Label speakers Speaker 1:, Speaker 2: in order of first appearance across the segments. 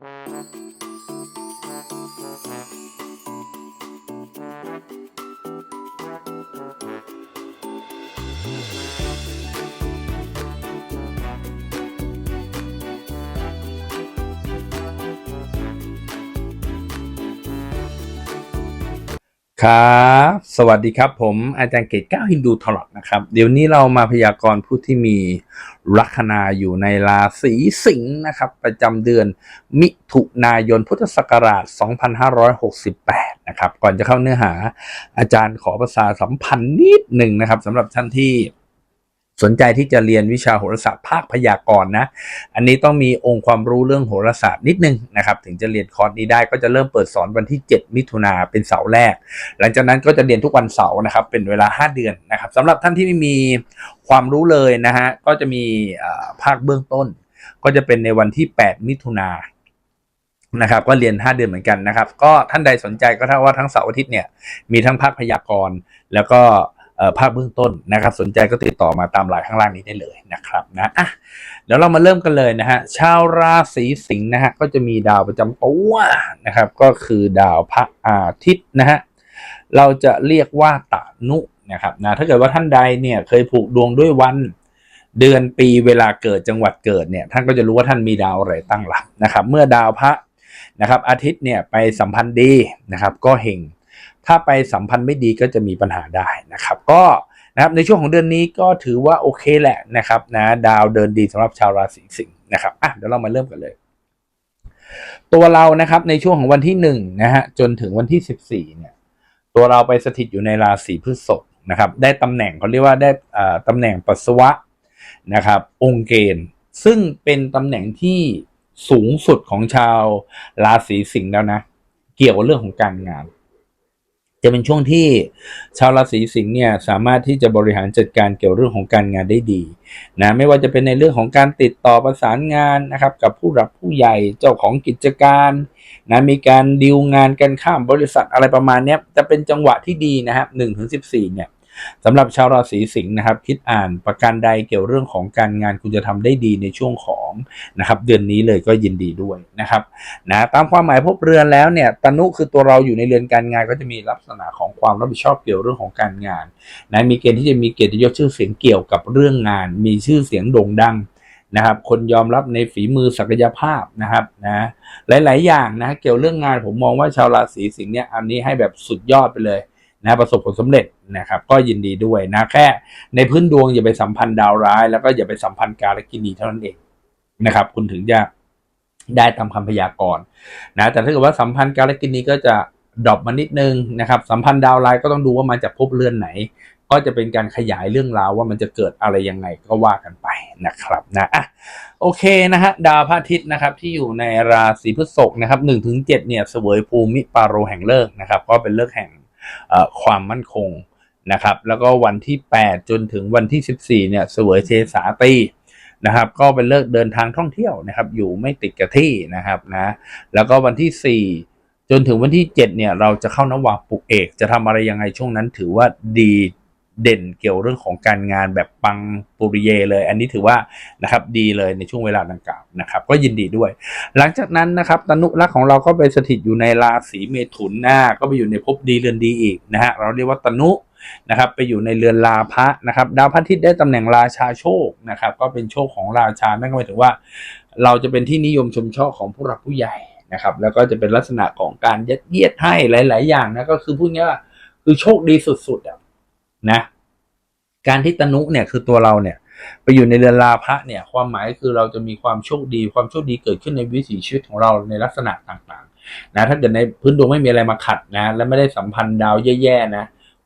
Speaker 1: Música ครับ สวัสดีครับผมอาจารย์เกตก้าฮินดูทอลอดนะครับ เดี๋ยวนี้เรามาพยากรณ์ผู้ที่มีลัคนาอยู่ในราศีสิงห์นะครับ ประจำเดือนมิถุนายนพุทธศักราช 2568 นะครับ ก่อนจะเข้าเนื้อหาอาจารย์ขอประสาสัมพันธ์นิดหนึ่งนะครับสำหรับท่านที่ สนใจที่จะเรียนวิชาโหราศาสตร์ภาคพยากรณ์นะ อันนี้ต้องมีองค์ความรู้เรื่องโหราศาสตร์นิดนึงนะครับ ถึงจะเรียนคอร์สนี้ได้ก็จะเริ่มเปิดสอนวันที่ 7 มิถุนาเป็นเสาร์แรก หลังจากนั้นก็จะเรียนทุกวันเสาร์นะครับ เป็นเวลา 5 เดือนนะครับสำหรับท่านที่ไม่มีความรู้เลยนะฮะก็จะมีภาคเบื้องต้น ก็จะเป็นในวันที่ 8 มิถุนานะครับก็เรียน 5 เดือนเหมือนกันนะครับ ก็ท่านใดสนใจก็ถ้าว่าทั้งเสาร์อาทิตย์เนี่ยมีทั้งภาคพยากรณ์แล้วก็ ภาคเบื้องต้นนะครับ สนใจก็ติดต่อมาตามไลน์ข้างล่างนี้ได้เลยนะครับนะอะเดี๋ยวเรามาเริ่มกันเลยนะฮะชาวราศีสิงห์นะฮะก็จะมีดาวประจำตัวนะครับ ก็คือดาวพระอาทิตย์นะฮะเราจะเรียกว่าตานุนะครับนะถ้าเกิดว่าท่านใดเนี่ยเคยผูกดวงด้วยวันเดือนปีเวลาเกิดจังหวัดเกิดเนี่ยท่านก็จะรู้ว่าท่านมีดาวอะไรตั้งหลักนะครับ เมื่อดาวพระนะครับ อาทิตย์เนี่ยไปสัมพันธ์ดีนะครับ ก็เฮง ถ้าไปสัมพันธ์ไม่ดีก็จะมีปัญหาได้นะครับ ก็นะครับในช่วงของเดือนนี้ก็ถือว่าโอเคแหละนะครับนะดาวเดินดีสำหรับชาวราศีสิงห์นะครับอะเดี๋ยวเรามาเริ่มกันเลย ตัวเรานะครับในช่วงของวันที่หนึ่งนะฮะจนถึงวันที่สิบสี่เนี่ยตัวเราไปสถิตอยู่ในราศีพฤษภนะครับได้ตำแหน่งเขาเรียกว่าได้อ่าตำแหน่งปัสสาวะนะครับองค์เกณฑ์ซึ่งเป็นตำแหน่งที่สูงสุดของชาวราศีสิงห์แล้วนะ เกี่ยวกับเรื่องของการงาน จะเป็นช่วงที่ชาวราศีสิงห์เนี่ยสามารถที่จะบริหารจัดการเกี่ยวเรื่องของการงานได้ดีนะไม่ว่าจะเป็นในเรื่องของการติดต่อประสานงานนะครับกับผู้รับผู้ใหญ่เจ้าของกิจการนะมีการดีลงานกันข้ามบริษัทอะไรประมาณนี้จะเป็นจังหวะที่ดีนะครับหนึ่งถึงสิบสี่เนี่ย สำหรับชาวราศีสิงห์นะครับ คิดอ่านประการใดเกี่ยวเรื่องของการงานคุณจะทำได้ดีในช่วงของนะครับเดือนนี้เลยก็ยินดีด้วยนะครับนะตามความหมายพบเรือนแล้วเนี่ยตนุคือตัวเราอยู่ในเรือนการงานก็จะมีลักษณะของความรับผิดชอบเกี่ยวเรื่องของการงานนะมีเกณฑ์ที่จะมีเกียรติยศชื่อเสียงเกี่ยวกับเรื่องงาน มีชื่อเสียงโด่งดังนะครับคนยอมรับในฝีมือศักยภาพนะครับนะหลาย ๆ อย่างนะเกี่ยวเรื่องงานผมมองว่าชาวราศีสิงห์เนี่ยอันนี้ให้แบบสุดยอดไปเลย นะประสบผลสำเร็จนะครับก็ยินดีด้วยนะแค่ในพื้นดวงอย่าไปสัมพันธ์ดาวร้าย แล้วก็อย่าไปสัมพันธ์การกินีเท่านั้นเองนะครับ คุณถึงจะได้ตามคำพยากรณ์นะแต่ถ้าเกิดว่าสัมพันธ์การกินีก็จะดรอปมานิดนึงนะครับสัมพันธ์ดาวไลน์ก็ต้องดูว่ามาจากภพเรือนไหน ก็จะเป็นการขยายเรื่องราวว่ามันจะเกิดอะไรยังไงก็ว่ากันไปนะครับนะอะโอเคนะฮะดาวพระอาทิตย์นะครับที่อยู่ในราศีพฤษภนะครับหนึ่งถึงเจ็ดเนี่ยเสวยภูมิปาโรแห่งเลิกนะครับ ก็เป็นเลิกแห่ง ความมั่นคงนะครับ แล้วก็วันที่ 8 จนถึงวันที่ 14เนี่ยเสวยเชสาตีนะครับ ก็เป็นเลิกเดินทางท่องเที่ยวนะครับ อยู่ไม่ติดกับที่นะครับนะแล้วก็วันที่ 4 จนถึงวันที่ 7 เนี่ย เราจะเข้านวาปุกเอก จะทำอะไรยังไงช่วงนั้นถือว่าดี เด่นเกี่ยวเรื่องของการงานแบบปังปุริเยเลย อันนี้ถือว่านะครับดีเลยในช่วงเวลาดังกล่าวนะครับ ก็ยินดีด้วย หลังจากนั้นนะครับตนุรักษ์ของเราก็ไปสถิตอยู่ในราศีเมถุนหน้า ก็ไปอยู่ในภพดีเรือนดีอีกนะฮะเราเรียกว่าตนุนะครับไปอยู่ในเรือนลาพะนะครับ ดาวพระอาทิตย์ได้ตำแหน่งราชาโชคนะครับ ก็เป็นโชคของราชานั่นก็หมายถึงว่า เราจะเป็นที่นิยมชมชอบของผู้หลักผู้ใหญ่นะครับ แล้วก็จะเป็นลักษณะของการยัดเยียดให้หลาย ๆ อย่างนะก็คือพูดง่ายว่าคือโชคดีสุดๆอะ นะการที่ตนุเนี่ยคือตัวเราเนี่ย ไปอยู่ในเรือนลาพระเนี่ย ความหมายคือเราจะมีความโชคดี ความโชคดีเกิดขึ้นในวิถีชีวิตของเราในลักษณะต่างๆ นะ ถ้าเกิดในพื้นดวงไม่มีอะไรมาขัดนะ และไม่ได้สัมพันธ์ดาวแย่ๆนะ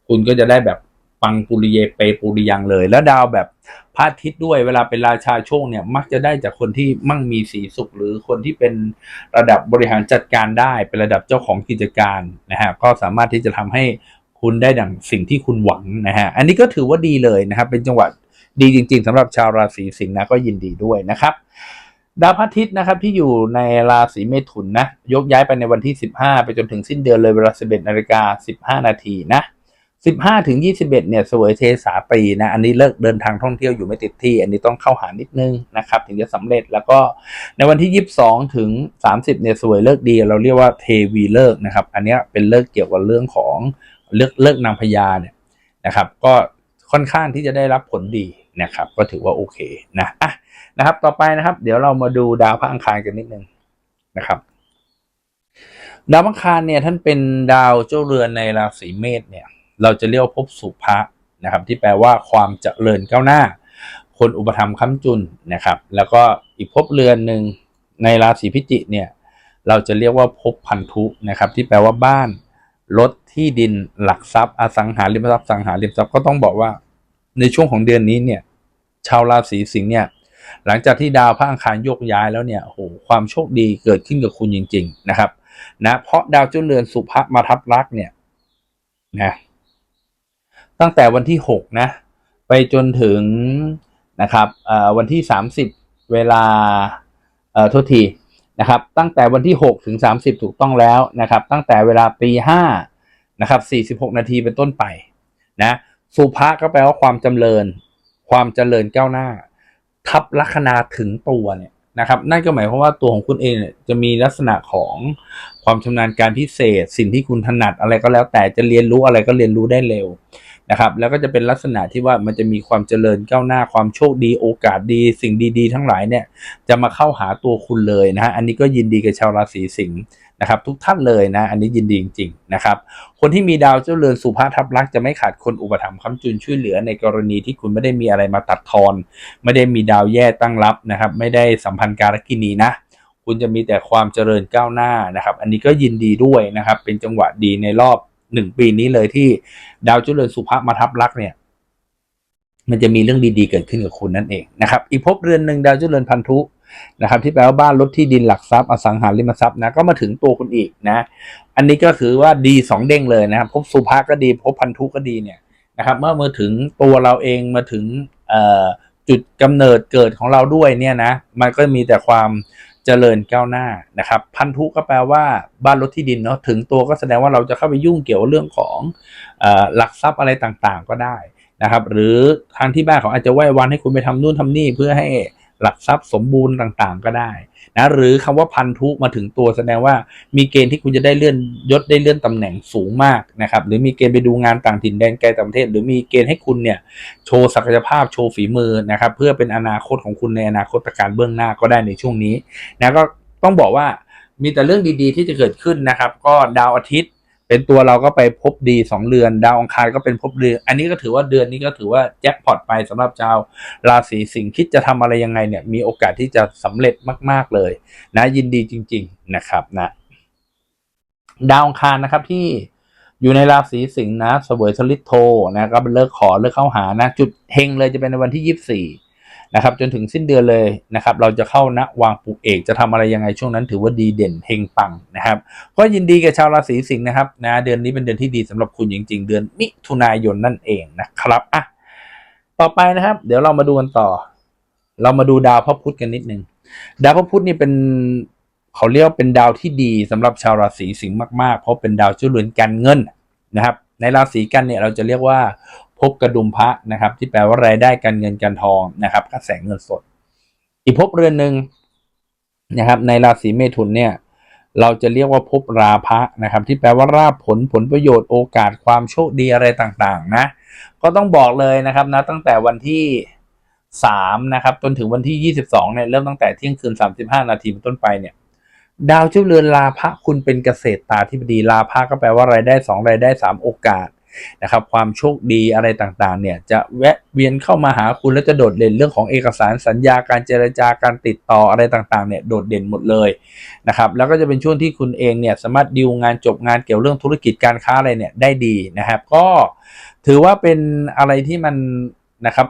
Speaker 1: คุณก็จะได้แบบปังปุริเยเปปุริยังเลย แล้วดาวแบบพระอาทิตย์ด้วยเวลาเป็นราชาโชคเนี่ย มักจะได้จากคนที่มั่งมีสีสุข หรือคนที่เป็นระดับบริหารจัดการได้ เป็นระดับเจ้าของกิจการนะฮะก็สามารถที่จะทำให้ คุณได้ดังสิ่งที่คุณหวังนะฮะ อันนี้ก็ถือว่าดีเลยนะครับ เป็นจังหวะดีจริง ๆสำหรับชาวราศีสิงห์นะก็ยินดีด้วยนะครับดาวพระอาทิตย์นะครับที่อยู่ในราศีเมถุนนะยกย้ายไปในวันที่ 15 ไปจนถึงสิ้นเดือนเลยเวลา 11นาฬิกา15 นาทีนะ15ถึง21เนี่ยเสวยเทสาตรีนะอันนี้เลิกเดินทางท่องเที่ยวอยู่ไม่ติดที่ อันนี้ต้องเข้าหานิดนึงนะครับถึงจะสำเร็จแล้วก็ในวันที่ 22 ถึง 30เนี่ยเสวยเลิกดี เราเรียกว่าเทวีเลิกนะครับ อันนี้เป็นเลิกเกี่ยวกับเรื่องของ เลิกเลิกนางพญาเนี่ยนะครับ ก็ค่อนข้างที่จะได้รับผลดีนะครับ ก็ถือว่าโอเคนะอะนะครับ ต่อไปนะครับ เดี๋ยวเรามาดูดาวพระอังคารกันนิดนึงนะครับ ดาวอังคารเนี่ยท่านเป็นดาวเจ้าเรือนในราศีเมษเนี่ย เราจะเรียกว่าภพสุภะนะครับ ที่แปลว่าความเจริญก้าวหน้า คนอุปถัมค้ำจุนนะครับ แล้วก็อีกภพเรือนหนึ่งในราศีพิจิกเนี่ย เราจะเรียกว่าภพพันธุนะครับ ที่แปลว่าบ้านรถ ที่ดินหลักทรัพย์อสังหาริมทรัพย์สังหาริมทรัพย์ก็ต้องบอกว่า ในช่วงของเดือนนี้เนี่ย ชาวราศีสิงห์เนี่ย หลังจากที่ดาวพระอังคารโยกย้ายแล้วเนี่ยโอ้โหความโชคดีเกิดขึ้นกับคุณจริง ๆ นะครับ นะเพราะดาวเจ้าเรือนสุภะมาทับลักษ์เนี่ยนะตั้งแต่วันที่หกนะ ไปจนถึงนะครับอ่อวันที่สามสิบเวลาเอ่อโทษทีนะครับ ตั้งแต่วันที่หกถึงสามสิบถูกต้องแล้วนะครับ ตั้งแต่เวลาตีห้า นะครับสี่สิบหกนาทีเป็นต้นไปนะสุภะก็แปลว่าความจำเริญ ความเจริญก้าวหน้า ทับลัคนาถึงตัวเนี่ยนะครับ นั่นก็หมายความว่าตัวของคุณเองเนี่ยจะมีลักษณะของความชำนาญการพิเศษ สิ่งที่คุณถนัดอะไรก็แล้ว แต่จะเรียนรู้อะไรก็เรียนรู้ได้เร็วนะครับ แล้วก็จะเป็นลักษณะที่ว่ามันจะมีความเจริญก้าวหน้าความโชคดีโอกาสดี สิ่งดีๆ ทั้งหลายเนี่ยจะมาเข้าหาตัวคุณเลยนะฮะอันนี้ก็ยินดีกับชาวราศีสิงห์ นะครับทุกท่านเลยนะ อันนี้ยินดีจริงๆนะครับคนที่มีดาวเจ้าเรือนสุภาทับลักษณ์จะไม่ขาดคนอุปถัมภ์ค้ำจุนช่วยเหลือในกรณีที่คุณไม่ได้มีอะไรมาตัดทอน ไม่ได้มีดาวแย่ตั้งรับนะครับ ไม่ได้สัมพันธ์การกินีนะคุณจะมีแต่ความเจริญก้าวหน้านะครับ อันนี้ก็ยินดีด้วยนะครับ เป็นจังหวะดีในรอบหนึ่งปีนี้เลยที่ดาวเจริญสุภาพมาทับลักษณ์เนี่ยมันจะมีเรื่องดีๆเกิดขึ้นกับคุณนั่นเองนะครับ อีกภพเรือนหนึ่งดาวเจริญพันธุ นะครับที่แปลว่าบ้านรถที่ดินหลักทรัพย์อสังหาริมทรัพย์นะก็มาถึงตัวคุณอีกนะ อันนี้ก็คือว่าดีสองเด้งเลยนะครับภพสุภาก็ดีภพพันธุก็ดีเนี่ยนะครับเมื่อมาถึงตัวเราเองมาถึงจุดกำเนิดเกิดของเราด้วยเนี่ยนะมันก็มีแต่ความเจริญก้าวหน้านะครับ พันธุก็แปลว่าบ้านรถที่ดินเนาะถึงตัวก็แสดงว่าเราจะเข้าไปยุ่งเกี่ยวเรื่องของอหลักทรัพย์อะไรต่างๆ ก็ได้นะครับ หรือทางที่บ้านเขาอาจจะไหว้วันให้คุณไปทำนู่นทำนี่เพื่อให้ หลักทรัพย์สมบูรณ์ต่างๆ ก็ได้นะหรือคำว่าพันธุมาถึงตัวแสดงว่ามีเกณฑ์ที่คุณจะได้เลื่อนยศได้เลื่อนตำแหน่งสูงมากนะครับหรือมีเกณฑ์ไปดูงานต่างถิ่นแดนไกลต่างประเทศ หรือมีเกณฑ์ให้คุณเนี่ยโชว์ศักยภาพโชว์ฝีมือนะครับเพื่อเป็นอนาคตของคุณในอนาคตการเบื้องหน้าก็ได้ในช่วงนี้นะก็ต้องบอกว่ามีแต่เรื่องดีๆที่จะเกิดขึ้นนะครับ ก็ดาวอาทิตย์ เป็นตัวเราก็ไปพบดีสองเดือน ดาวอังคารก็เป็นพบเดือน อันนี้ก็ถือว่าเดือนนี้ก็ถือว่าแจ็คพอตไปสำหรับชาวราศีสิงห์คิดจะทำอะไรยังไงเนี่ยมีโอกาสที่จะสำเร็จมาก ๆเลยนะยินดีจริง ๆนะครับนะดาวอังคารนะครับที่อยู่ในราศีสิงห์นะเสวยสลิดโทนะก็เป็นเลิกขอเลิกเข้าหานะ จุดเฮงเลยจะเป็นในวันที่ยี่สิบสี่ นะครับจนถึงสิ้นเดือนเลยนะครับเราจะเข้านะวางปลูกเอกจะทำอะไรยังไงช่วงนั้นถือว่าดีเด่นเฮงปังนะครับก็ยินดีกับชาวราศีสิงห์นะครับนะเดือนนี้เป็นเดือนที่ดีสำหรับคุณจริง ๆ เดือนมิถุนายนนั่นเองนะครับอะต่อไปนะครับ เดี๋ยวเรามาดูกันต่อ เรามาดูดาวพระพุธกันนิดนึงดาวพระพุธนี่เป็นเขาเรียกว่าเป็นดาวที่ดีสำหรับชาวราศีสิงห์มากๆ เพราะเป็นดาวเจ้าเรือนการเงินนะครับในราศีกันเนี่ยเราจะเรียกว่า ภพกระดุมพระนะครับ ที่แปลว่ารายได้การเงินการทองนะครับกระแสเงินสด อีกภพเรือนหนึ่งนะครับ ในราศีเมถุนเนี่ย เราจะเรียกว่าภพราพะนะครับ ที่แปลว่าราบผลผลประโยชน์โอกาสความโชคดีอะไรต่างๆ นะ ก็ต้องบอกเลยนะครับนะตั้งแต่วันที่สามนะครับจนถึงวันที่ยี่สิบสองเนี่ยเริ่มตั้งแต่เที่ยงคืนสามสิบห้านาทีเป็นต้นไปเนี่ยดาวเจ้าเรือนลาภะคุณเป็นเกษตรตาธิบดีลาภะก็แปลว่ารายได้สองรายได้สามโอกาส นะครับความโชคดีอะไรต่างๆเนี่ยจะแวะเวียนเข้ามาหาคุณและจะโดดเด่นเรื่องของเอกสารสัญญาการเจรจาการติดต่ออะไรต่างๆเนี่ยโดดเด่นหมดเลยนะครับแล้วก็จะเป็นช่วงที่คุณเองเนี่ยสามารถดีลงานจบงานเกี่ยวเรื่องธุรกิจการค้าอะไรเนี่ยได้ดีนะครับก็ถือว่าเป็นอะไรที่มันนะครับ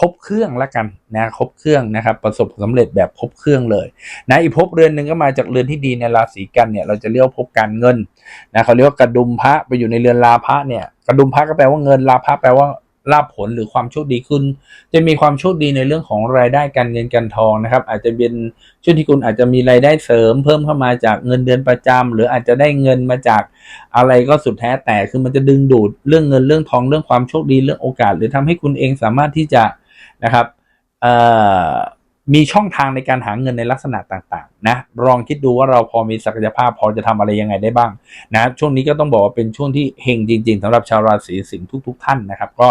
Speaker 1: ครบเครื่องแล้วกันนะครบเครื่องนะครับประสบความสำเร็จแบบครบเครื่องเลยนะอีกภพเรือนหนึ่งก็มาจากเรือนที่ดีในราศีกันเนี่ยเราจะเรียกว่าภพการเงินนะเขาเรียกว่ากระดุมพระไปอยู่ในเรือนลาภะเนี่ยกระดุมพระก็แปลว่าเงินลาภะแปลว่าลาภผลหรือความโชคดีคุณจะมีความโชคดีในเรื่องของรายได้การเงินการทองนะครับ อาจจะเป็นช่วงที่คุณอาจจะมีรายได้เสริม เพิ่มเข้ามาจากเงินเดือนประจำหรืออาจจะได้เงินมาจากอะไรก็สุดแท้แต่คือมันจะดึงดูดเรื่องเงินเรื่องทองเรื่องความโชคดีเรื่องโอกาส หรือทำให้คุณเองสามารถที่จะ นะครับมีช่องทางในการหาเงินในลักษณะต่างๆนะลองคิดดูว่าเราพอมีศักยภาพพอจะทำอะไรยังไงได้บ้างนะช่วงนี้ก็ต้องบอกว่าเป็นช่วงที่เฮงจริง ๆสำหรับชาวราศีสิงห์ทุก ๆ ท่านนะครับก็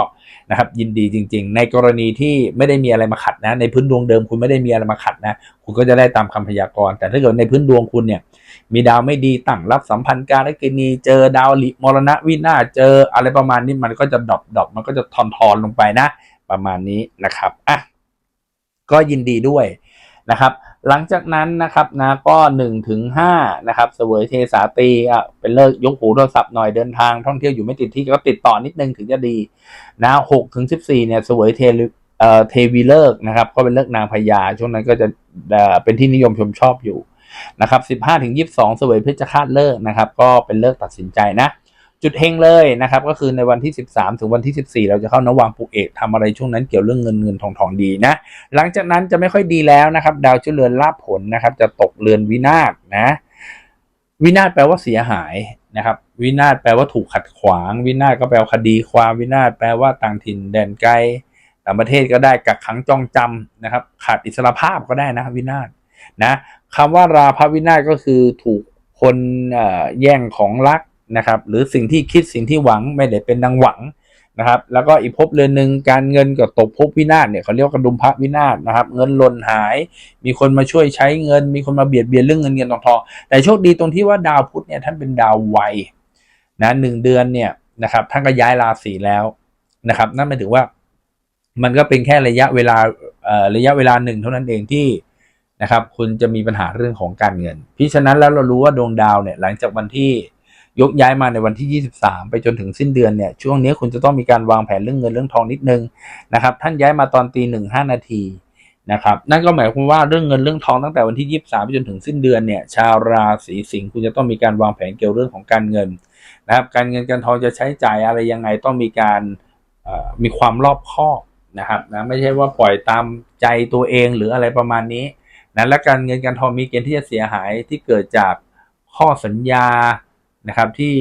Speaker 1: นะครับยินดีจริง ๆ ในกรณีที่ไม่ได้มีอะไรมาขัดนะในพื้นดวงเดิมคุณไม่ได้มีอะไรมาขัดนะคุณก็จะได้ตามคำพยากรณ์แต่ถ้าเกิดในพื้นดวงคุณเนี่ยมีดาวไม่ดีตั้งรับสัมพันธ์การและกินีเจอดาวลิมรณะวินาศเจออะไรประมาณนี้มันก็จะดรอปดรอปมันก็จะทอนทอนลงไปนะ ประมาณนี้นะครับอะก็ยินดีด้วยนะครับ หลังจากนั้นนะครับนะก็หนึ่งถึงห้านะครับเสวยเทสาตีอะเป็นเลิกยกหูโทรศัพท์หน่อยเดินทางท่องเที่ยวอยู่ไม่ติดที่ก็ติดต่อนิดนึงถึงจะดีนะหกถึงสิบสี่เนี่ยเสวยเทลเอ่อเทวีเลิกนะครับ ก็เป็นเลิกนางพญาช่วงนั้นก็จะเอ่อเป็นที่นิยมชมชอบอยู่นะครับสิบห้าถึงยี่สิบสองเสวยเพชฌฆาตเลิกนะครับ ก็เป็นเลิกตัดสินใจนะ จุดเฮงเลยนะครับ ก็คือในวันที่ 13 ถึงวันที่ 14 เราจะเข้านวังปุเอกทำอะไรช่วงนั้นเกี่ยวเรื่องเงินเงินทองทองดีนะ หลังจากนั้นจะไม่ค่อยดีแล้วนะครับ ดาวเจ้าเรือนลาภผลนะครับ จะตกเรือนวินาศนะ วินาศแปลว่าเสียหายนะครับ วินาศแปลว่าถูกขัดขวาง วินาศก็แปลว่าคดีความวินาศแปลว่าต่างถิ่นแดนไกลต่างประเทศก็ได้กักขังจองจำนะครับ ขาดอิสรภาพก็ได้นะวินาศนะคำว่าราภวินาศก็คือถูกคนแย่งของรัก นะครับหรือสิ่งที่คิดสิ่งที่หวังไม่ได้เป็นดังหวังนะครับแล้วก็อีกภพเรือนหนึ่งการเงินก็ตกภพวินาศเนี่ยเขาเรียกว่ากระดุมพระวินาศนะครับ เงินหล่นหาย มีคนมาช่วยใช้เงิน มีคนมาเบียดเบียนเรื่องเงินเงินทองทองแต่โชคดีตรงที่ว่าดาวพุธเนี่ยท่านเป็นดาวไวนะหนึ่งเดือนเนี่ยนะครับท่านก็ย้ายราศีแล้วนะครับนั่นหมายถึงว่ามันก็เป็นแค่ระยะเวลาเอ่อระยะเวลาหนึ่งเท่านั้นเองที่นะครับ คุณจะมีปัญหาเรื่องของการเงินพิฉะนั้นแล้วเรารู้ว่าดวงดาวเนี่ยหลังจากวันที่ ยกย้ายมาในวันที่ 23 ไปจนถึงสิ้นเดือนเนี่ยช่วงนี้คุณจะต้องมีการวางแผนเรื่องเงินเรื่องทองนิดนึงนะครับ ท่านย้ายมาตอนตีหนึ่งห้านาทีนะครับนั่นก็หมายความว่าเรื่องเงินเรื่องทองตั้งแต่วันที่ 23 ไปจนถึงสิ้นเดือนเนี่ยชาวราศีสิงห์คุณจะต้องมีการวางแผนเกี่ยวเรื่องของการเงินนะครับ การเงินการทองจะใช้จ่ายอะไรยังไงต้องมีการมีความรอบคอบนะครับนะไม่ใช่ว่าปล่อยตามใจตัวเองหรืออะไรประมาณนี้นะและการเงินการทองมีเกณฑ์ที่จะเสียหายที่เกิดจากข้อสัญญา นะครับที่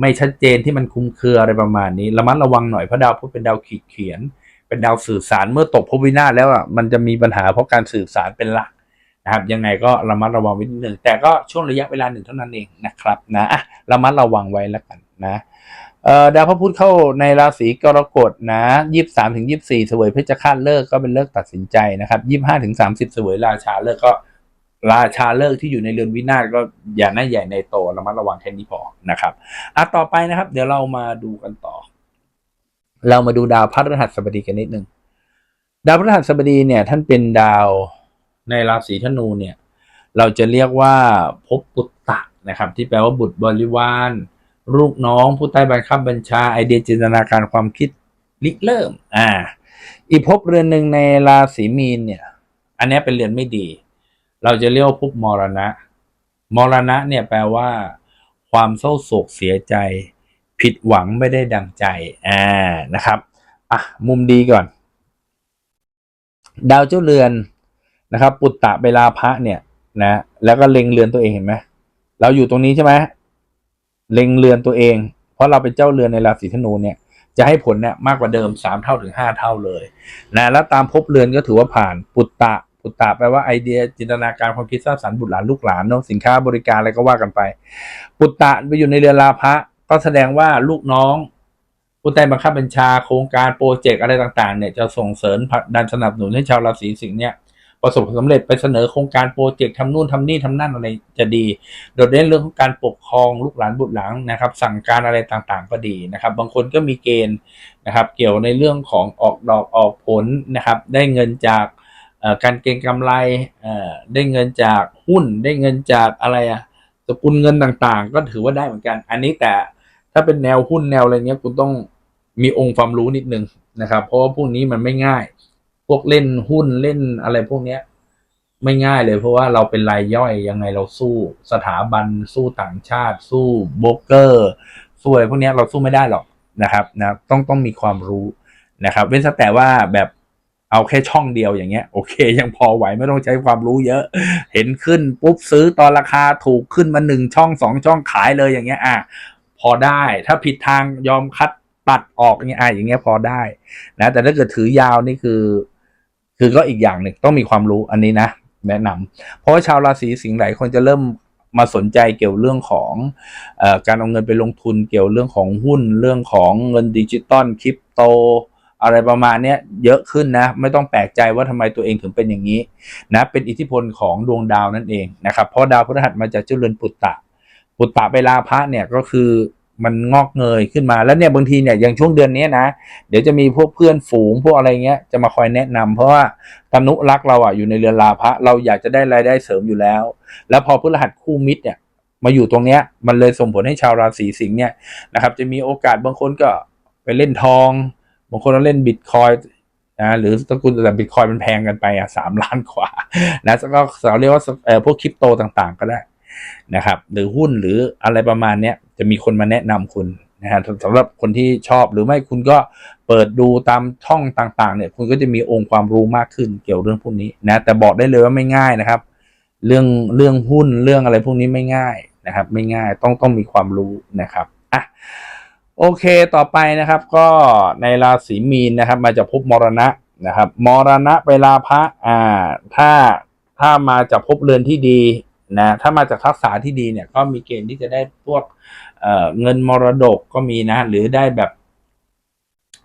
Speaker 1: ไม่ชัดเจนที่มันคุมเครืออะไรประมาณนี้ระมัดระวังหน่อยเพราะดาวพุธเป็นดาวขีดเขียน เป็นดาวสื่อสารเมื่อตกภพวินาศแล้วอะมันจะมีปัญหาเพราะการสื่อสารเป็นหลักนะครับยังไงก็ระมัดระวังไว้นิดนึงแต่ก็ช่วงระยะเวลาหนึ่งเท่านั้นเองนะครับนะระมัดระวังไว้แล้วกันนะดาวพระพุธเข้าในราศีกรกฎนะยี่สามถึงยี่สี่เสวยเพชฌฆาตเลิกก็เป็นเลิกตัดสินใจนะครับยี่ห้าถึงสามสิบเสวยราชาเลิกก็ ราชาเลิกที่อยู่ในเรือนวินาศก็อย่าหน้าใหญ่ในโตระมัดระวังแค่นี้พอนะครับอะต่อไปนะครับ เดี๋ยวเรามาดูกันต่อ เรามาดูดาวพระฤหัสบดีกันนิดนึงดาวพระฤหัสบดีเนี่ย ท่านเป็นดาวในราศีธนูเนี่ย เราจะเรียกว่าภพปุตตะนะครับ ที่แปลว่าบุตรบริวารลูกน้อง ผู้ใต้บังคับบัญชาไอเดียจินตนาการความคิดริเริ่ม อ่า อีกภพเรือนหนึ่งในราศีมีนเนี่ย อันนี้เป็นเรือนไม่ดี เราจะเรียกว่าภพมรณะ มรณะเนี่ยแปลว่า ความเศร้าโศกเสียใจ ผิดหวังไม่ได้ดังใจอ่านะครับอะมุมดีก่อน ดาวเจ้าเรือนนะครับ ปุตตะเบลาพระเนี่ยนะ แล้วก็เล็งเรือนตัวเองเห็นไหมเราอยู่ตรงนี้ใช่ไหมเล็งเรือนตัวเอง เพราะเราเป็นเจ้าเรือนในราศีธนูเนี่ยจะให้ผลเนี่ยมากกว่าเดิมสามเท่าถึงห้าเท่าเลยนะแล้วตามภพเรือนก็ถือว่าผ่านปุตตะ ปุตตะแปลว่าไอเดียจินตนาการความคิดสร้างสรรค์บุตรหลานลูกหลานเนาะสินค้าบริการอะไรก็ว่ากันไป ปุตตะไปอยู่ในเรือลาภะก็แสดงว่าลูกน้องผู้ใต้บังคับบัญชาโครงการโปรเจกต์อะไรต่างๆเนี่ยจะส่งเสริมผลักดันสนับสนุนให้ชาวราศีสิงห์เนี่ยประสบความสำเร็จไปเสนอโครงการโปรเจกต์ทำนู่นทำนี่ทำนั่นอะไรจะดี โดดเด่นเรื่องของการปกครองลูกหลานบุตรหลานนะครับ สั่งการอะไรต่างๆก็ดีนะครับ บางคนก็มีเกณฑ์นะครับ เกี่ยวในเรื่องของออกดอกออกผลนะครับ ได้เงินจาก การเก็งกำไรได้เงินจากหุ้นได้เงินจากอะไรอะสกุลเงินต่างๆ ก็ถือว่าได้เหมือนกัน อันนี้แต่ถ้าเป็นแนวหุ้นแนวอะไรเงี้ยคุณต้องมีองค์ความรู้นิดนึงนะครับ เพราะว่าพวกนี้มันไม่ง่าย พวกเล่นหุ้นเล่นอะไรพวกเนี้ยไม่ง่ายเลย เพราะว่าเราเป็นรายย่อยยังไงเราสู้สถาบันสู้ต่างชาติ สู้โบรกเกอร์สู้อะไรพวกนี้เราสู้ไม่ได้หรอกนะครับนะต้องต้องมีความรู้นะครับ เว้นแต่ว่าแบบ เอาแค่ช่องเดียวอย่างเงี้ยโอเค ยังพอไหวไม่ต้องใช้ความรู้เยอะ เห็นขึ้นปุ๊บซื้อตอนราคาถูกขึ้นมาหนึ่งช่องสองช่องขายเลยอย่างเงี้ยอะพอได้ถ้าผิดทางยอมคัดตัดออกอย่างเงี้ยอะอย่างเงี้ยพอได้นะแต่ถ้าเกิดถือยาวนี่คือ คือก็อีกอย่างหนึ่งต้องมีความรู้อันนี้นะแนะนำเพราะว่าชาวราศีสิงห์หลายคนจะเริ่มมาสนใจเกี่ยวเรื่องของอการเอาเงินไปลงทุนเกี่ยวเรื่องของหุ้นเรื่องของเงินดิจิตอลคริปโต อะไรประมาณเนี้ยเยอะขึ้นนะ ไม่ต้องแปลกใจว่าทำไมตัวเองถึงเป็นอย่างนี้นะเป็นอิทธิพลของดวงดาวนั่นเองนะครับเพราะดาวพฤหัสมาจากเจ้าเรือนปุตตะ ปุตตะไปลาพระเนี่ยก็คือมันงอกเงยขึ้นมาแล้วเนี่ยบางทีเนี่ยอย่างช่วงเดือนนี้นะ เดี๋ยวจะมีพวกเพื่อนฝูงพวกอะไรเงี้ยจะมาคอยแนะนำเพราะว่าตนุรักเราอะอยู่ในเรือนลาภะเราอยากจะได้รายได้เสริมอยู่แล้ว แล้วพอพฤหัสคู่มิตรเนี่ยมาอยู่ตรงเนี้ยมันเลยส่งผลให้ชาวราศีสิงห์เนี่ยนะครับ จะมีโอกาสบางคนก็ไปเล่นทอง บางคนเล่นบิตคอยนะหรือตระกูลแต่บิตคอยมันแพงกันไปอะสามล้านกว่านะแล้วก็เราเรียกว่าเออพวกคริปโตต่างๆ ก็ได้นะครับ หรือหุ้นหรืออะไรประมาณเนี้ยจะมีคนมาแนะนำคุณนะฮะสำหรับคนที่ชอบหรือไม่คุณก็เปิดดูตามช่องต่างๆ เนี่ย คุณก็จะมีองค์ความรู้มากขึ้นเกี่ยวเรื่องพวกนี้นะแต่บอกได้เลยว่าไม่ง่ายนะครับ เรื่องเรื่องหุ้นเรื่องอะไรพวกนี้ไม่ง่ายนะครับ ไม่ง่ายต้องต้องมีความรู้นะครับอะ โอเคต่อไปนะครับก็ในราศีมีนนะครับ มาจากภพมรณะนะครับ มรณะไปลาพระอ่าถ้าถ้ามาจากภพเรือนที่ดีนะถ้ามาจากทักษะที่ดีเนี่ยก็มีเกณฑ์ที่จะได้พวกเอ่อเงินมรดกก็มีนะ หรือได้แบบ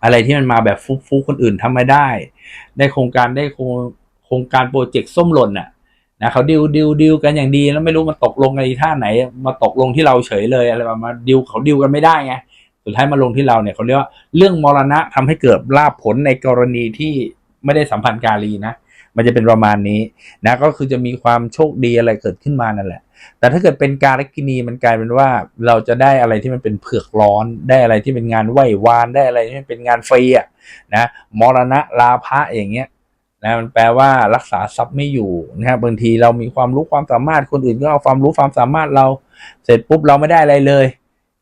Speaker 1: อะไรที่มันมาแบบฟุกฟุกๆคนอื่นทำไม่ได้ ได้โครงการได้โครงโครงการโปรเจกต์ส้มหล่นน่ะนะเขาดิวดิวดิวกันอย่างดีแล้วไม่รู้มันตกลงกันอีท่าไหน มาตกลงที่เราเฉยเลยอะไรประมาณดิวเขาดิวกันไม่ได้ไง สุดท้ายมาลงที่เราเนี่ยเขาเรียกว่าเรื่องมรณะทำให้เกิดลาภผลในกรณีที่ไม่ได้สัมพันธ์การีนะ มันจะเป็นประมาณนี้นะก็คือจะมีความโชคดีอะไรเกิดขึ้นมานั่นแหละ แต่ถ้าเกิดเป็นการกินีมันกลายเป็นว่าเราจะได้อะไรที่มันเป็นเผือกร้อนได้อะไรที่เป็นงานไหว้วานได้อะไรที่มันเป็นงานฟรีอะนะมรณะลาภะอย่างเงี้ยนะมันแปลว่ารักษาทรัพย์ไม่อยู่นะครับบางทีเรามีความรู้ความสามารถคนอื่นก็เอาความรู้ความสามารถเรา เสร็จปุ๊บเราไม่ได้อะไรเลย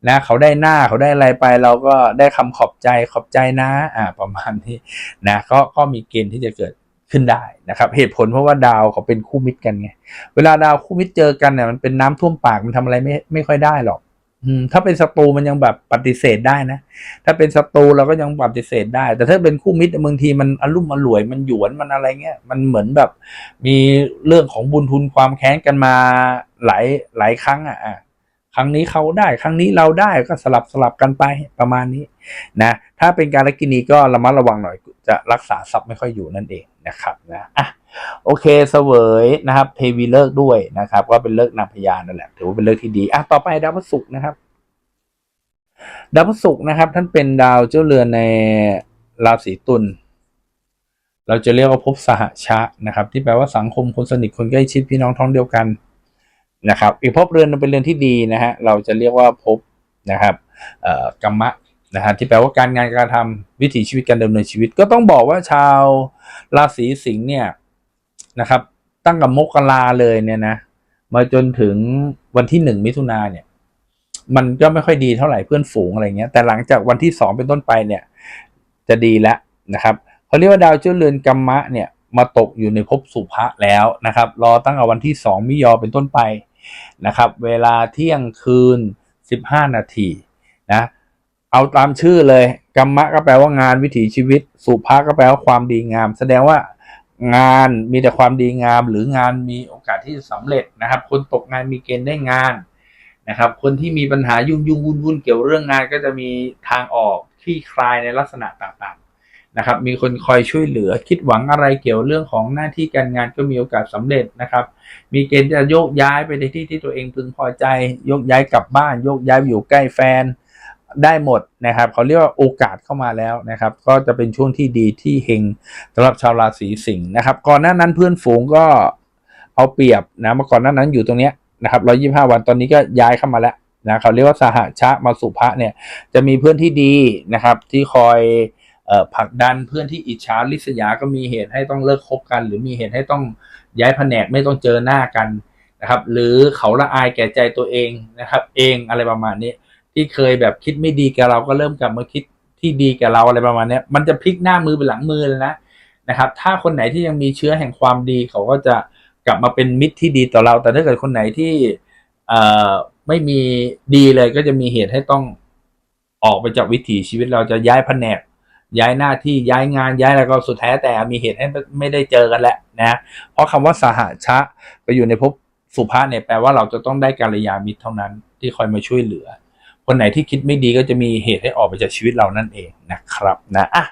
Speaker 1: นะเขาได้หน้าเขาได้อะไรไป เราก็ได้คำขอบใจขอบใจนะอ่าประมาณนี้นะก็ก็มีเกณฑ์ที่จะเกิดขึ้นได้นะครับ เหตุผลเพราะว่าดาวเขาเป็นคู่มิตรกันไงเวลาดาวคู่มิตรเจอกันเนี่ยมันเป็นน้ำท่วมปากมันทำอะไรไม่ไม่ค่อยได้หรอกถ้าเป็นศัตรูมันยังแบบปฏิเสธได้นะ ถ้าเป็นศัตรูเราก็ยังปฏิเสธได้ แต่ถ้าเป็นคู่มิตรบางทีมันอารมณ์อร่วยมันหยวนมันอะไรเงี้ย มันเหมือนแบบ มีเรื่องของบุญทุนความแค้นกันมาหลายหลายครั้งอะอะ รั้งนี้เขาได้ ครั้งนี้เราได้ก็สลับสลับกันไปประมาณนี้นะถ้าเป็นการละกินีก็ระมัดระวังหน่อยจะรักษาทรัพย์ไม่ค่อยอยู่นั่นเองนะครับนะอะโอเคเสวยนะครับ เทวีเลิกด้วยนะครับ ก็เป็นเลิกนางพญานั่นแหละถือว่าเป็นเลิกที่ดีอะต่อไปดาวพฤหัสนะครับดาวพฤหัสนะครับ ท่านเป็นดาวเจ้าเรือนในราศีตุลเราจะเรียกว่าภพสหชะนะครับ ที่แปลว่าสังคมคนสนิทคนใกล้ชิดพี่น้องท้องเดียวกัน นะครับ อีกภพเรือนเป็นเรือนที่ดีนะฮะเราจะเรียกว่าภพนะครับกรรมะนะฮะที่แปลว่าการงานการทำวิถีชีวิตการดำเนินชีวิต ก็ต้องบอกว่าชาวราศีสิงห์เนี่ยนะครับ ตั้งกับมกราเลยเนี่ยนะมาจนถึงวันที่หนึ่งมิถุนาเนี่ย มันก็ไม่ค่อยดีเท่าไหร่เพื่อนฝูงอะไรเงี้ยแต่หลังจากวันที่สองเป็นต้นไปเนี่ย จะดีแล้วนะครับเขาเรียกว่าดาวเจ้าเรือนกรรมะเนี่ยมาตกอยู่ในภพสุภะแล้วนะครับ รอตั้งแต่วันที่สองมิยอเป็นต้นไป นะครับเวลาเที่ยงคืนสิบห้านาทีนะเอาตามชื่อเลยกรรมะก็แปลว่างานวิถีชีวิต สุภาก็แปลว่าความดีงาม แสดงว่างานมีแต่ความดีงาม หรืองานมีโอกาสที่จะสำเร็จนะครับ คนตกงานมีเกณฑ์ได้งานนะครับ คนที่มีปัญหายุ่งยุ่งวุ่นวุ่นเกี่ยวเรื่องงานก็จะมีทางออกที่คลายในลักษณะต่างๆ นะครับมีคนคอยช่วยเหลือคิดหวังอะไรเกี่ยวเรื่องของหน้าที่การงานก็มีโอกาสสำเร็จนะครับ มีเกณฑ์จะโยกย้ายไปในที่ที่ตัวเองพึงพอใจ โยกย้ายกลับบ้าน โยกย้ายอยู่ใกล้แฟนได้หมดนะครับเขาเรียกว่าโอกาสเข้ามาแล้วนะครับ ก็จะเป็นช่วงที่ดีที่เฮงสำหรับชาวราศีสิงห์นะครับ ก่อนหน้านั้นเพื่อนฝูงก็เอาเปรียบนะเมื่อก่อนหน้านั้นอยู่ตรงเนี้ยนะครับร้อยี่ห้าวันตอนนี้ก็ย้ายเข้ามาแล้วนะเขาเรียกว่าสหชะมาสุภะเนี่ยจะมีเพื่อนที่ดีนะครับที่คอย ผลักดันเพื่อนที่อิจฉาริษยาก็มีเหตุให้ต้องเลิกคบกัน หรือมีเหตุให้ต้องย้ายแผนกไม่ต้องเจอหน้ากันนะครับ หรือเขาละอายแก่ใจตัวเองนะครับ เองอะไรประมาณนี้ ที่เคยแบบคิดไม่ดีกับเราก็เริ่มกลับมาคิดที่ดีกับเราอะไรประมาณนี้มันจะพลิกหน้ามือเป็นหลังมือเลยนะนะครับ ถ้าคนไหนที่ยังมีเชื้อแห่งความดี เขาก็จะกลับมาเป็นมิตรที่ดีต่อเรา แต่ถ้าเกิดคนไหนที่ไม่มีดีเลยก็จะมีเหตุให้ต้องออกไปจากวิถีชีวิตเราจะย้ายแผนก ย้ายหน้าที่ย้ายงานย้ายอะไรก็สุดแท้แต่มีเหตุให้ไม่ได้เจอกันแหละนะเพราะคำว่าสหชะไปอยู่ในภพสุภาเนี่ยแปลว่าเราจะต้องได้การยามิตรเท่านั้นที่คอยมาช่วยเหลือ คนไหนที่คิดไม่ดีก็จะมีเหตุให้ออกไปจากชีวิตเรานั่นเองนะครับนะอะ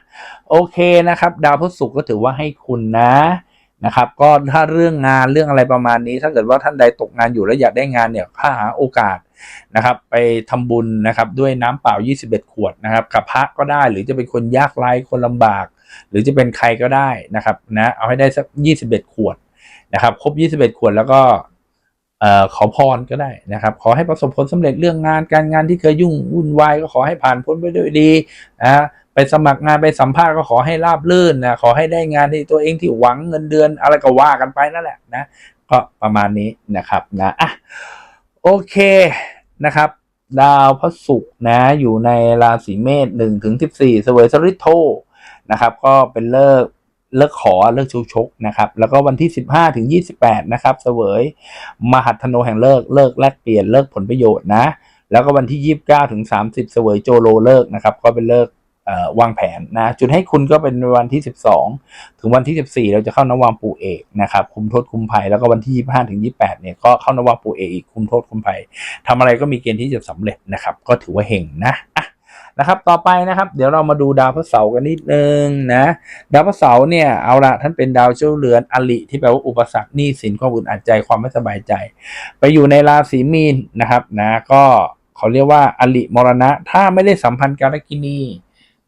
Speaker 1: โอเคนะครับ ดาวพฤหัสก็ถือว่าให้คุณนะนะครับก็ถ้าเรื่องงานเรื่องอะไรประมาณนี้ ถ้าเกิดว่าท่านใดตกงานอยู่แล้วอยากได้งานเนี่ยถ้าหาโอกาส นะครับไปทำบุญนะครับด้วยน้ำเปล่า 21 ขวดนะครับกับพระก็ได้หรือจะเป็นคนยากไร้คนลำบาก หรือจะเป็นใครก็ได้นะครับนะเอาให้ได้สัก 21 ขวดนะครับครบ 21 ขวดแล้วก็เอ่อขอพรก็ได้นะครับ ขอให้ประสบผลสำเร็จเรื่องงานการงานที่เคยยุ่งวุ่นวายก็ขอให้ผ่านพ้นไปด้วยดีนะไปสมัครงานไปสัมภาษณ์ก็ขอให้ราบรื่นนะขอให้ได้งานที่ตัวเองที่หวังเงินเดือนอะไรก็ว่ากันไปนั่นแหละนะก็ประมาณนี้นะครับนะอะ โอเคนะครับ ดาวพระศุกร์นะ อยู่ในราศีเมษหนึ่งถึงสิบสี่เสวยสริโทนะครับ ก็เป็นเลิกเลิกขอเลิกชูชกนะครับ แล้วก็วันที่สิบห้าถึงยี่สิบแปดนะครับ เสวย มหัทธโนแห่งเลิกเลิกแลกเปลี่ยนเลิกผลประโยชน์นะ แล้วก็วันที่ยี่สิบเก้าถึงสามสิบเสวยโจโลเลิกนะครับ ก็เป็นเลิก วางแผนนะจุดให้คุณก็เป็นวันที่สิบสองถึงวันที่ 14 เราจะเข้านวามปู่เอกนะครับคุมโทษคุมภัยแล้วก็วันที่ 25 ถึง 28 เนี่ยก็เข้านวามปู่เอกอีกคุมโทษคุมภัยทำอะไรก็มีเกณฑ์ที่จะสำเร็จนะครับ ก็ถือว่าเฮงนะอะนะครับต่อไปนะครับเดี๋ยวเรามาดูดาวพระเสาร์กันนิดนึงนะดาวพระเสาร์เนี่ยเอาละท่านเป็นดาวเจ้าเรือนอลิที่แปลว่าอุปสรรคหนี้สินความอึดอัดใจความไม่สบายใจ ไปอยู่ในราศีมีนนะครับนะก็เขาเรียกว่าอลิมรณะ ถ้าไม่ได้สัมพันธ์การกินี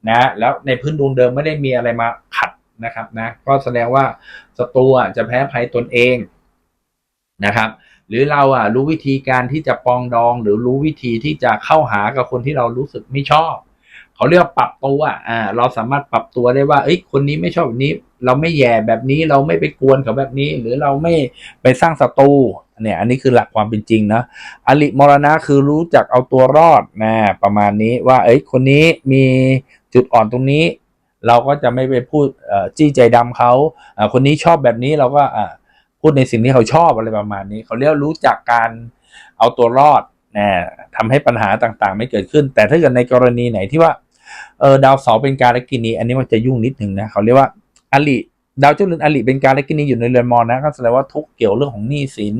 Speaker 1: นะแล้วในพื้นดวงเดิมไม่ได้มีอะไรมาขัดนะครับนะก็แสดงว่าศัตรูจะแพ้ภัยตนเองนะครับ หรือเราอะรู้วิธีการที่จะปองดอง หรือรู้วิธีที่จะเข้าหากับคนที่เรารู้สึกไม่ชอบเขาเรียกปรับตัวอ่าเราสามารถปรับตัวได้ว่าเอ้ยคนนี้ไม่ชอบแบบนี้ เราไม่แย่แบบนี้เราไม่ไปกวนเขาแบบนี้ หรือเราไม่ไปสร้างศัตรูเนี่ยอันนี้คือหลักความเป็นจริงนะอลิมรณะคือรู้จักเอาตัวรอดนะประมาณนี้ว่าเอ้ยคนนี้มี จุดอ่อนตรงนี้ เราก็จะไม่ไปพูดจี้ใจดำเขาคนนี้ชอบแบบนี้เราก็พูดในสิ่งที่เขาชอบอะไรประมาณนี้ เขาเรียกรู้จักการเอาตัวรอดนะทำให้ปัญหาต่างๆ ไม่เกิดขึ้น แต่ถ้าเกิดในกรณีไหนที่ว่าเออดาวเสาเป็นการกินีอันนี้มันจะยุ่งนิดหนึ่งนะเขาเรียกว่าอลิดาวเจ้าเรือนอลิเป็นการกินีอยู่ในเรือนมอญนะก็แสดงว่าทุกเกี่ยวเรื่องของหนี้สิน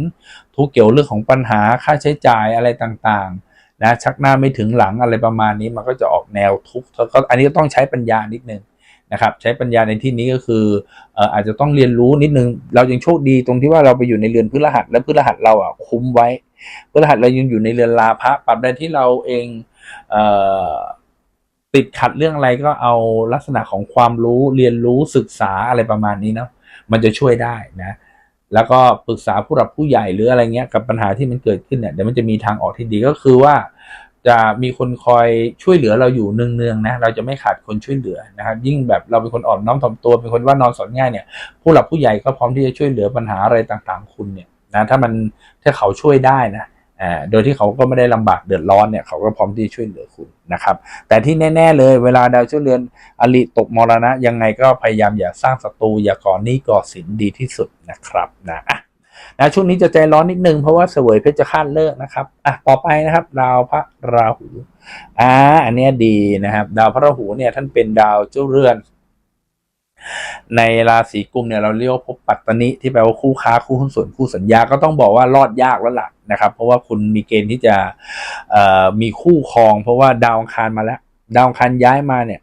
Speaker 1: ทุกเกี่ยวเรื่องของปัญหาค่าใช้จ่ายอะไรต่างๆ นะชักหน้าไม่ถึงหลังอะไรประมาณนี้มันก็จะออกแนวทุกข์แล้วก็อันนี้ก็ต้องใช้ปัญญานิดนึงนะครับใช้ปัญญาในที่นี้ก็คืออาจจะต้องเรียนรู้นิดนึง เรายังโชคดีตรงที่ว่าเราไปอยู่ในเรือนพฤหัสและพฤหัสเราอะคุ้มไว้พฤหัสเรายังอยู่ในเรือนลาภะปรับใดที่เราเองเอติดขัดเรื่องอะไรก็เอาลักษณะของความรู้เรียนรู้ศึกษาอะไรประมาณนี้เนาะมันจะช่วยได้นะ แล้วก็ปรึกษาผู้หลักผู้ใหญ่หรืออะไรเงี้ยกับปัญหาที่มันเกิดขึ้นเนี่ยเดี๋ยวมันจะมีทางออกที่ดีก็คือว่า จะมีคนคอยช่วยเหลือเราอยู่เนืองๆนะเราจะไม่ขาดคนช่วยเหลือนะครับ ยิ่งแบบเราเป็นคนอ่อนน้อมถ่อมตัวเป็นคนว่านอนสอนง่ายเนี่ย ผู้หลักผู้ใหญ่ก็พร้อมที่จะช่วยเหลือปัญหาอะไรต่างๆ คุณเนี่ยนะถ้ามันถ้าเขาช่วยได้นะ โดยที่เขาก็ไม่ได้ลำบากเดือดร้อนเนี่ยเขาก็พร้อมที่จะช่วยเหลือคุณนะครับ แต่ที่แน่ ๆ เลยเวลาดาวเจ้าเรือนอลิตกมรณะ ยังไงก็พยายามอย่าสร้างศัตรูอย่าก่อหนี้ก่อสินดีที่สุดนะครับนะอะนะช่วงนี้จะใจร้อนนิดนึงเพราะว่าเสวยเพชฌฆาตเลิกนะครับอะต่อไปนะครับ ดาวพระราหูอ่าอันนี้ดีนะครับ ดาวพระราหูเนี่ยท่านเป็นดาวเจ้าเรือน ในราศีกุมเนี่ยเราเรียกว่าภพปัตตนิที่แปลว่าคู่ค้าคู่หุ้นส่วนคู่สัญญาก็ต้องบอกว่ารอดยากแล้วล่ะนะครับ เพราะว่าคุณมีเกณฑ์ที่จะมีคู่ครอง เพราะว่าดาวอังคารมาแล้ว ดาวอังคารย้ายมาเนี่ย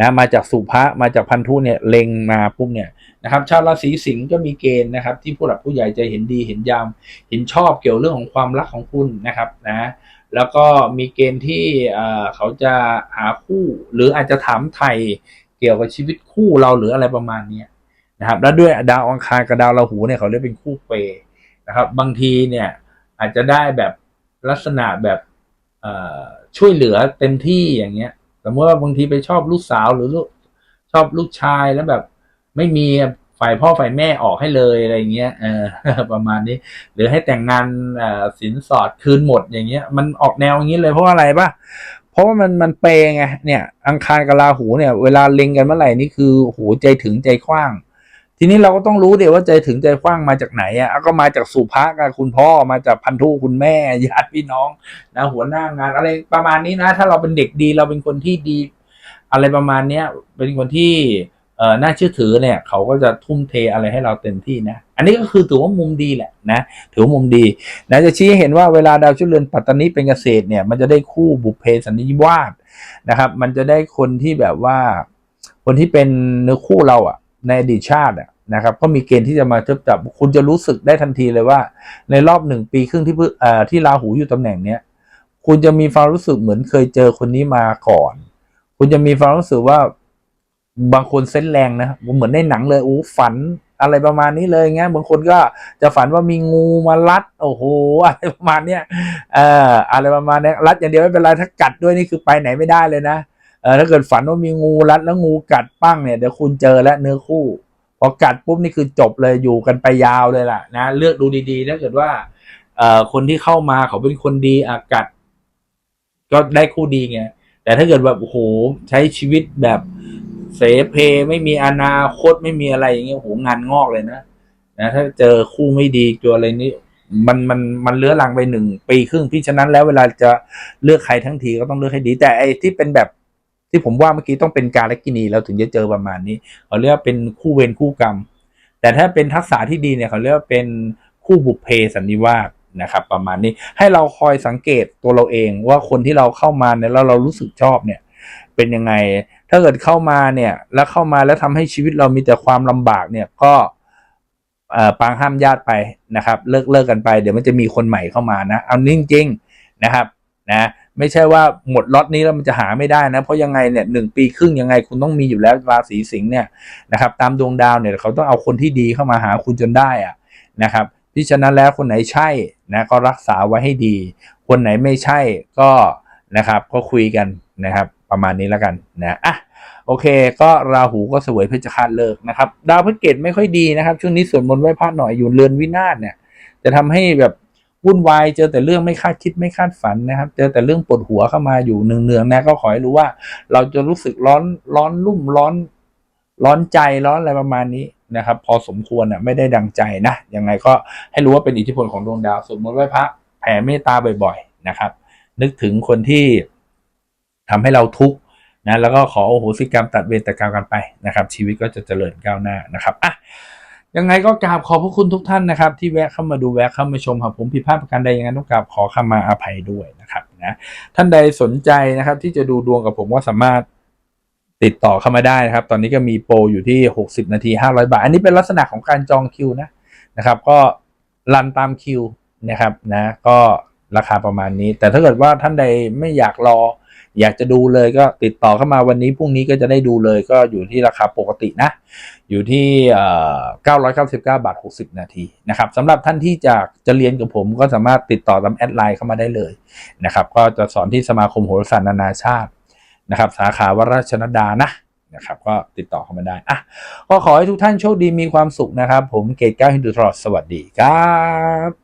Speaker 1: นะมาจากสุภะมาจากพันธุเนี่ยเล็งมาปุ๊บเนี่ยนะครับ ชาวราศีสิงห์ก็มีเกณฑ์นะครับ ที่ผู้หลักผู้ใหญ่จะเห็นดีเห็นยาม เห็นชอบเกี่ยวเรื่องของความรักของคุณนะครับนะแล้วก็มีเกณฑ์ที่เขาจะหาคู่หรืออาจจะถามไทย เกี่ยวกับชีวิตคู่เราหรืออะไรประมาณเนี้นะครับ แล้วด้วยดาวอังคารกับดาวราหูเนี่ยเขาเรียกเป็นคู่เปย์นะครับ บางทีเนี่ยอาจจะได้แบบลักษณะแบบช่วยเหลือเต็มที่อย่างเงี้ยสมมติว่าบางทีไปชอบลูกสาวหรือลูกชอบลูกชายแล้วแบบไม่มีฝ่ายพ่อฝ่ายแม่ออกให้เลยอะไรเงี้ยเออประมาณนี้ หรือให้แต่งงานสินสอดคืนหมดอย่างเงี้ย มันออกแนวอย่างนี้เลยเพราะอะไรปะ เพราะว่ามันมันเปย์ไงเนี่ย อังคารกับราหูเนี่ย เวลาเล็งกันเมื่อไหร่นี่คือโหใจถึงใจกว้าง ทีนี้เราก็ต้องรู้เดี๋ยวว่าใจถึงใจกว้างมาจากไหนอะก็มาจากสุภากับคุณพ่อมาจากพันธุคุณแม่ญาติพี่น้องนะหัวหน้างานอะไรประมาณนี้นะ ถ้าเราเป็นเด็กดีเราเป็นคนที่ดี อะไรประมาณเนี้ยเป็นคนที่ เออน่าเชื่อถือเนี่ยเขาก็จะทุ่มเทอะไรให้เราเต็มที่นะ อันนี้ก็คือถือว่ามุมดีแหละนะ ถือว่ามุมดีนะจะชี้เห็นว่าเวลาดาวชุดเรือนปัตตานีเป็นเกษตรเนี่ย มันจะได้คู่บุพเพสันนิวาสนะครับ มันจะได้คนที่แบบว่า คนที่เป็นเนื้อคู่เราอะในอดีตชาติอะนะครับ ก็มีเกณฑ์ที่จะมาเทีบจับ คุณจะรู้สึกได้ทันทีเลยว่า ในรอบหนึ่งปีครึ่งที่เอ่อที่ราหูอยู่ตำแหน่งเนี้ยคุณจะมีความรู้สึกเหมือนเคยเจอคนนี้มาก่อน คุณจะมีความรู้สึกว่า บางคนเส้นแรงนะเหมือนในหนังเลยโอ้ฝันอะไรประมาณนี้เลยเงี้ยบางคนก็จะฝันว่ามีงูมารัด โอ้โหอะไรประมาณเนี้ยเอ่ออะไรประมาณเนี้ยรัดอย่างเดียวไม่เป็นไรถ้ากัดด้วยนี่คือไปไหนไม่ได้เลยนะเออถ้าเกิดฝันว่ามีงูรัดแล้วงูกัดปั้งเนี่ยเดี๋ยวคุณเจอแล้วเนื้อคู่พอกัดปุ๊บนี่คือจบเลยอยู่กันไปยาวเลยล่ะนะเลือกดูดีๆถ้าเกิดว่าเอ่อคนที่เข้ามาเขาเป็นคนดีอากัด ก็ได้คู่ดีไงแต่ถ้าเกิดแบบโอ้โหใช้ชีวิตแบบ เสเพไม่มีอนาคตไม่มีอะไรอย่างเงี้ยโอ้โหงานงอกเลยนะนะถ้าเจอคู่ไม่ดีตัวอะไรนี้มันมันมันเลื้อรังไปหนึ่งปีครึ่งพี่ฉะนั้นแล้วเวลาจะเลือกใครทั้งทีก็ต้องเลือกให้ดี แต่ไอ้ที่เป็นแบบที่ผมว่าเมื่อกี้ต้องเป็นการและกินีเราถึงจะเจอประมาณนี้เขาเรียกว่าเป็นคู่เวรคู่กรรม แต่ถ้าเป็นทักษะที่ดีเนี่ยเขาเรียกว่าเป็นคู่บุพเพสันนิวาสนะครับ ประมาณนี้ให้เราคอยสังเกตตัวเราเองว่าคนที่เราเข้ามาเนี่ยแล้วเรารู้สึกชอบเนี่ย เป็นยังไง ถ้าเกิดเข้ามาเนี่ยแล้วเข้ามาแล้วทำให้ชีวิตเรามีแต่ความลำบากเนี่ยก็ปางห้ามญาติไปนะครับ เลิกเลิกกันไป เดี๋ยวมันจะมีคนใหม่เข้ามานะ เอาจริงนะครับนะไม่ใช่ว่าหมดล็อตนี้แล้วมันจะหาไม่ได้นะ เพราะยังไงเนี่ยหนึ่งปีครึ่งยังไงคุณต้องมีอยู่แล้วราศีสิงห์เนี่ยนะครับ ตามดวงดาวเนี่ยเขาต้องเอาคนที่ดีเข้ามาหาคุณจนได้อะนะครับที่ฉะนั้นแล้วคนไหนใช่นะก็รักษาไว้ให้ดี คนไหนไม่ใช่ก็นะครับก็คุยกันนะครับ ประมาณนี้แล้วกันนะอะโอเค ก็ราหูก็เสวยเพชฌฆาตเลิกนะครับ ดาวพฤหัสไม่ค่อยดีนะครับ ช่วงนี้สวดมนต์ไหว้พระหน่อยอยู่เรือนวินาศเนี่ยจะทำให้แบบวุ่นวายเจอแต่เรื่องไม่คาดคิดไม่คาดฝันนะครับ เจอแต่เรื่องปวดหัวเข้ามาอยู่เนืองๆนะก็ขอให้รู้ว่า เราจะรู้สึกร้อนร้อนรุ่มร้อนร้อนใจร้อนอะไรประมาณนี้นะครับ พอสมควรอะไม่ได้ดังใจนะยังไงก็ให้รู้ว่าเป็นอิทธิพลของดวงดาวสวดมนต์ไหว้พระแผ่เมตตาบ่อย ๆ นะครับ นึกถึงคนที่ ทำให้เราทุกข์นะแล้วก็ขอโอโหสิกรรมตัดเวรตัดกรรมกันไปนะครับ ชีวิตก็จะเจริญก้าวหน้านะครับอะยังไงก็กราบขอบพระคุณทุกท่านนะครับ ที่แวะเข้ามาดูแวะเข้ามาชมครับผมผิดพลาดประการใดยังไงต้องกราบขอขมาอภัยด้วยนะครับนะท่านใดสนใจนะครับ ที่จะดูดวงกับผมก็สามารถติดต่อเข้ามาได้นะครับ ตอนนี้ก็มีโปรอยู่ที่ 60 นาที 500 บาท อันนี้เป็นลักษณะของการจองคิวนะนะครับ ก็รันตามคิวนะครับนะก็ราคาประมาณนี้ แต่ถ้าเกิดว่าท่านใดไม่อยากรอ อยากจะดูเลยก็ติดต่อเข้ามาวันนี้พรุ่งนี้ก็จะได้ดูเลยก็อยู่ที่ราคาปกตินะ อยู่ที่999 บาท 60 นาทีนะครับสำหรับท่านที่จะจะเรียนกับผมก็สามารถติดต่อตามแอดไลน์เข้ามาได้เลยนะครับก็จะสอนที่สมาคมโหราศาสตร์นานาชาตินะครับ สาขาวราชนดานะนะครับก็ติดต่อเข้ามาได้อะก็ขอให้ทุกท่านโชคดีมีความสุขนะครับ ผมเกตก้าฮินดูทรอสวัสดีครับ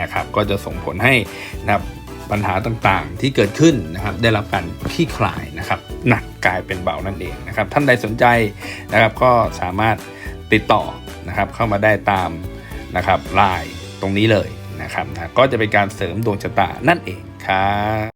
Speaker 1: นะครับก็จะส่งผลให้นะครับปัญหาต่างๆที่เกิดขึ้นนะครับได้รับการคลี่คลายนะครับหนักกลายเป็นเบานั่นเองนะครับท่านใดสนใจนะครับก็สามารถติดต่อนะครับเข้ามาได้ตามนะครับไลน์ตรงนี้เลยนะครับก็จะเป็นการเสริมดวงชะตานั่นเองครับ